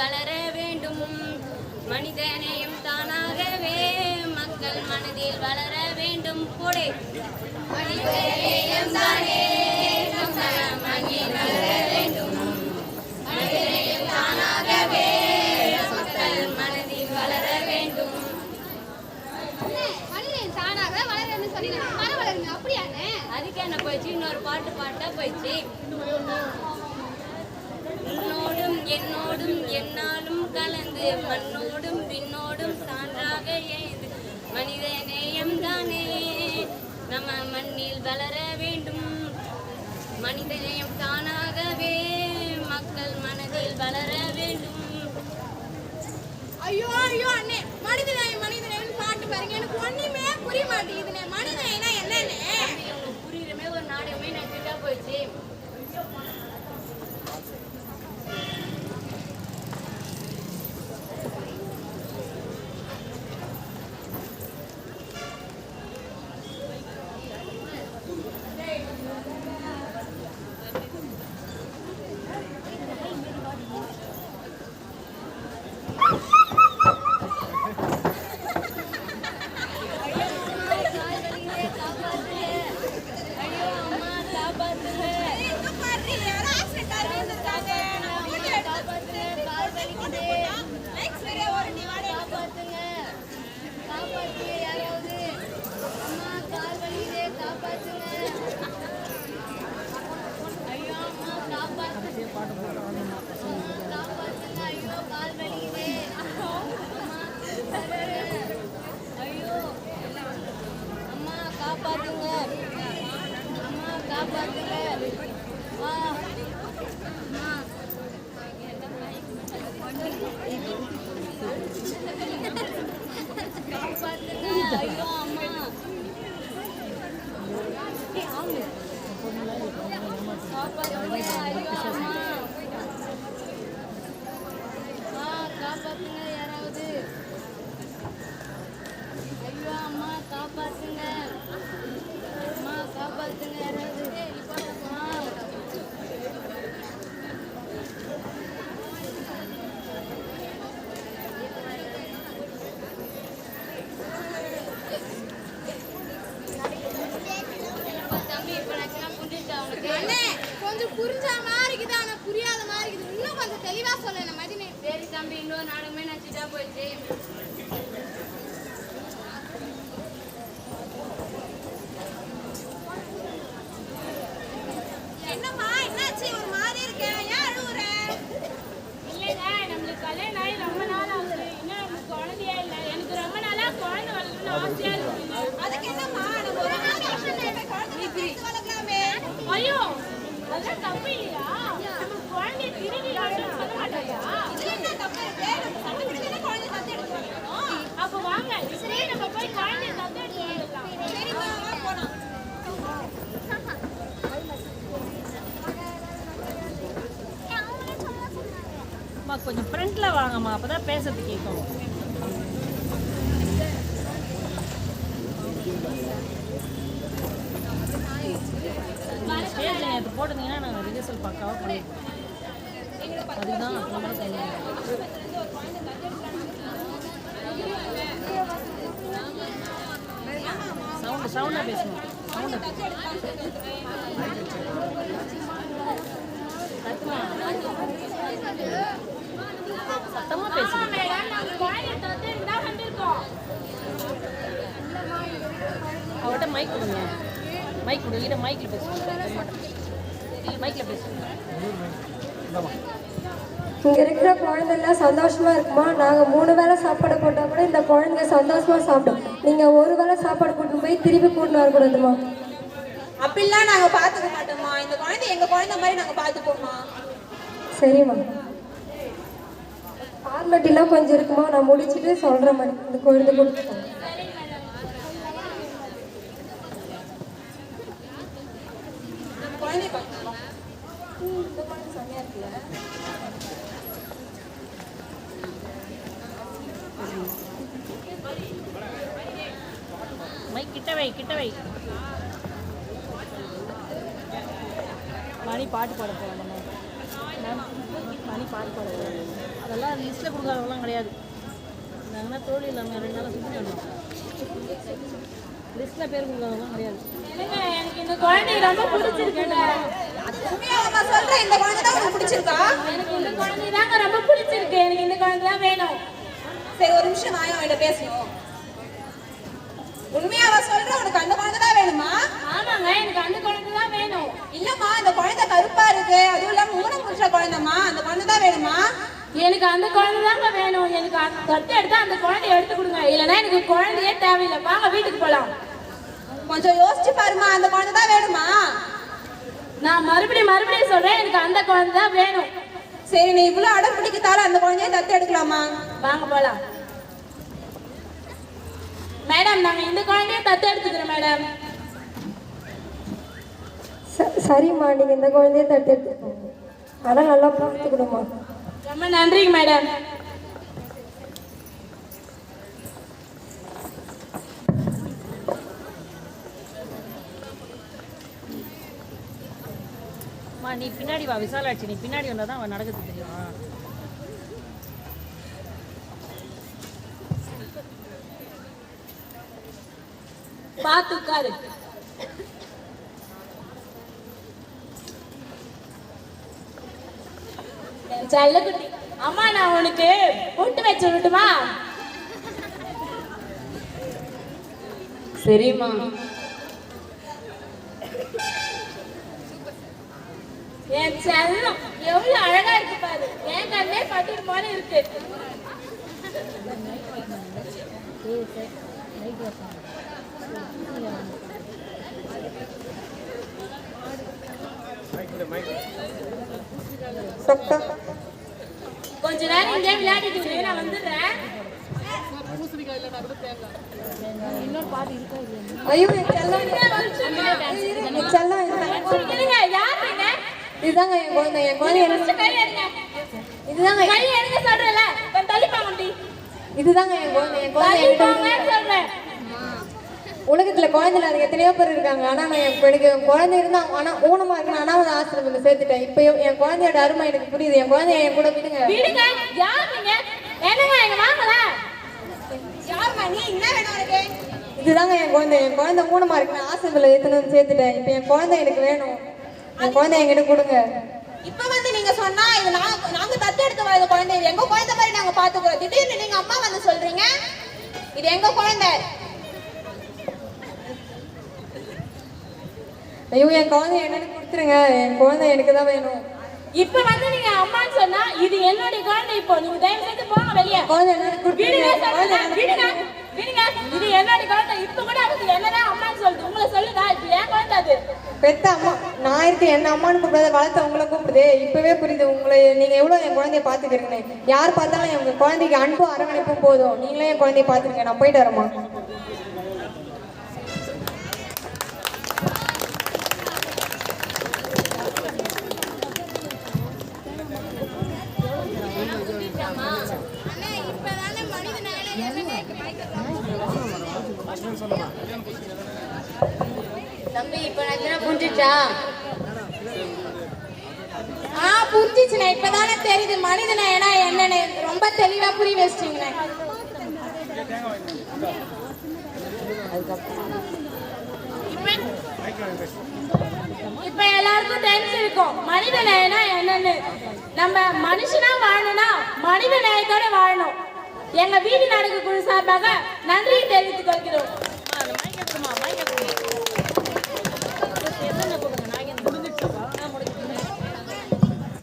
வளர வேண்டும் மனிதனையும் தானாகவே மக்கள் மனதில் வளர வேண்டும். கூட மனிதனையும் தானே மனதில் வளர வேண்டும். மனிதநேயம் தானாகவே மக்கள் மனதில் வளர வேண்டும். மனிதநேயம் தானாக சொல்லி மன வளருங்க அதுக்கு என்ன போயிடுச்சு? இன்னொரு பாட்டு பாட்டா போயிடுச்சு. என்னோடும் என்னாலும் கலந்து மண்ணோடும் விண்ணோடும் சான்றாக ஏது மனித நேயம்தானே நம்ம மண்ணில் வளர வேண்டும். மனித நேயம் தானாகவே மக்கள் மனதில் வளர வேண்டும். ஐயோ ஐயோ அண்ணே. மனிதநேயம் மனிதநேயம் பாட்டு பாருங்க. எனக்கு ஒண்ணுமே புரிய மாட்டேங்குதுண்ணே. மனிதநேயம் என்ன சொன்ன மதினி. சரி தம்பி இன்னொரு நாடகமே நச்சுட்டா போச்சு என்னம்மா என்னாச்சு? ஒரு மாதிரி இருக்க. ஏன் அழுவுற? இல்லைடா நம்மளுக்கு கல்யாணம் ஆகி ரொம்ப நாள் ஆகுது. இன்னும் குழந்தையா இல்லை. எனக்கு ரொம்ப நாளா குழந்தை வளர்க்கணும்னு ஆசையா இருக்கு. கொஞ்சம் ஃப்ரண்ட்ல வாங்கம்மா அப்பதான் பேசுறது கேட்கும். போட்டிருந்தீங்கன்னா நாங்கள் ரிஹர்சல் பக்காவாக பண்ணுவோம் அதுதான் அப்புறமா சொல்லுவேன் சவுண்டு சவுண்டாக பேசணும் சவுண்டு சத்தமாக பேசணும் அவர்கிட்ட மைக் கொடுங்க. மைக் கொடுங்க. மைக்கில் பேசுவோம் இங்கே இருக்கிற குழந்தைலாம் சந்தோஷமா இருக்குமா? நாங்கள் மூணு வேளை சாப்பாடு போட்டால் கூட இந்த குழந்தைங்க சந்தோஷமா சாப்பிடும். நீங்கள் ஒரு வேளை சாப்பாடு கூட்டிட்டு போய் திருப்பி கூட்டின்னு வரக்கூடாதுமா அப்படிலாம் நாங்க பாத்துக்க மாட்டோம்மா. இந்த குழந்தை எங்க குழந்தை மாதிரி நாங்க பாத்துப்போம்மா சரிம்மா. ஃபார்மாலிட்டிலாம் கொஞ்சம் இருக்குமா? நான் முடிச்சுட்டு சொல்கிறேன் மாதிரி இந்த குழந்தை கொடுத்துட்டேன். மைக் கிட்ட வை கிட்ட வை. மணி பாட்டு பாட நம்ம. மணி பாட்டு பாட போகிறோம் அதெல்லாம் லிஸ்ட்டில் கொடுக்காதவங்களாம் கிடையாது. நாங்கள் தோழி இல்லாமல் ரெண்டு நாளாக சுற்றி பண்ணோம் லிஸ்ட்டில் பேர் கொடுக்காதவங்களாம் கிடையாது. எனக்கு இந்த குழந்தைய ரொம்ப பிடிச்சிருக்குங்க உண்மையாவா சொல்ற இந்த குழந்தை தான் உனக்கு பிடிச்சிருக்கா? எனக்கு இந்த குழந்தை தாங்க ரொம்ப பிடிச்சிருக்கு. எனக்கு இந்த குழந்தை தான் வேணும். சரி ஒரு நிமிஷம் நான் அவன்கிட்ட பேசணும். உண்மையாவா சொல்ற உனக்கு அந்த குழந்தை தான் வேணுமா? ஆமாங்க எனக்கு அந்த குழந்தை தான் வேணும். இல்லம்மா இந்த குழந்தை கருப்பா இருக்கு. அதுவும் இல்லாம ஊனம் புடிச்ச குழந்தைம்மா அந்த குழந்தை தான் வேணுமா? எனக்கு அந்த குழந்தை தாங்க வேணும். எனக்கு அந்த தத்து எடுத்தா அந்த குழந்தைய எடுத்து கொடுங்க. இல்லைன்னா எனக்கு குழந்தையே தேவையில்லை. வாங்க வீட்டுக்கு போலாம். கொஞ்சம் யோசிச்சு பாருமா அந்த குழந்தை தான் வேணுமா? நான் மறுபடியும் மறுபடியும் சொல்றேன் எனக்கு அந்த குழந்தை தான் வேணும். சரி நீ இவ்வளவு அடம் பிடிக்கத்தால அந்த குழந்தைய தத்து எடுக்கலாமா? வாங்க போலாம். மேடம் நாங்க இந்த குழந்தைய தத்து எடுத்துக்கிறோம் மேடம். ச- சரிம்மா நீங்கள் இந்த குழந்தைய தட்டு எடுத்துக்கோங்க. ஆனால் நல்லா பார்த்துக்கணுமா ரொம்ப நன்றிங்க மேடம். அம்மா நீ பின்னாடி வா விசாலாட்சி. நீ பின்னாடி வந்தால் தான் அவன் நடக்கிறது தெரியும்? பார்த்து உட்காரு. செல்லக்குட்டி. அம்மா நான் உனக்கு புட்டு வச்சு விட்டுமா சரிம்மா. என் செல்லம் எவ்வளவு அழகா இருக்கு பாரு. என் கண்ணே பட்டுட்டு போல இருக்கு. கொஞ்ச நேரம் இங்கே விளையாடிட்டு நான் வந்துடுறேன். இதுதாங்க என் குழந்தை. என் குழந்தை இதுதாங்க கை எடுங்க. சொல்றேன்ல. கொஞ்சம் தள்ளி பாங்கடி இதுதாங்க என் குழந்தை. என் குழந்தை சொல்றேன். உலகத்துல குழந்தை இல்லாத எத்தனையோ பேர் இருக்காங்க. ஆனா நான் என் எனக்கு என் குழந்தை இருந்தா ஆனா ஊனமா இருக்கு அனாவது ஆசிரமத்தில் சேர்த்துட்டேன். இப்போ என் குழந்தையோட அருமை எனக்கு புரியுது. என் குழந்தைய என் கூட விடுங்க. விடுங்க. யார் நீங்க? என்னங்க எங்க வாங்கல யாரும்மா நீ? என்ன வேணும் உனக்கு? இதுதாங்க என் குழந்தை. என் குழந்தை ஊனமா இருக்கு நான் ஆசிரமத்தில் வந்து சேர்த்துட்டேன். இப்போ என் குழந்தை எனக்கு வேணும். என் குழந்தை என்கிட்ட கொடுங்க. இப்ப வந்து நீங்க சொன்னா இது நாங்க நாங்க தத்து எடுத்து வர குழந்தை எங்க குழந்தை மாதிரி நாங்க பாத்துக்கிறோம் திடீர்னு நீங்க அம்மா வந்து சொல்றீங்க இது எங்க குழந்தை? ஐயோ என் குழந்தை என்னன்னு கொடுத்துருங்க. என் குழந்தை எனக்கு தான் வேணும். இப்ப வந்து நீங்க அம்மான்னு சொன்னா இது என்னுடைய குழந்தை இப்போ. நீங்க தயவு செய்து போங்க வெளியே. குழந்தை என்னன்னு விடுங்க விடுங்க இது என்னுடைய குழந்தை. இப்ப கூட அது என்னதான் அம்மான்னு சொல்லுது உங்களை சொல்லுதா? இது ஏன் குழந்தை அது. பெத்த அம்மா நான் இருக்கு என்ன அம்மான்னு கூப்பிடாத வளர்த்த உங்களை கூப்பிடுதே. இப்பவே புரியுது உங்களை. நீங்க எவ்வளவு என் குழந்தைய பாத்துக்கிறீங்க யார் பார்த்தாலும் எங்க குழந்தைக்கு அன்பும் அரவணைப்பும் போதும். நீங்களே என் குழந்தைய பாத்துருங்க நான் போயிட்டு வரேம்மா தம்பி இப்போ நான் புரிஞ்சிச்சா ஆ புரிஞ்சிச்சுண்ணே இப்பதானே தெரியுது. மனிதனை ஏன்னா என்னன்னு. ரொம்ப தெளிவா புரிய வச்சிட்டீங்கண்ணே. இப்ப எல்லாருக்கும் தெரிஞ்சிருக்கும் மனித நேயம்னா என்னன்னு. நம்ம மனுஷனா வாழணும்னா மனித நேயத்தோட வாழணும். எங்க வீதி நாடக குழு சார்பாக நன்றியை தெரிவித்துக் கொள்கிறோம்.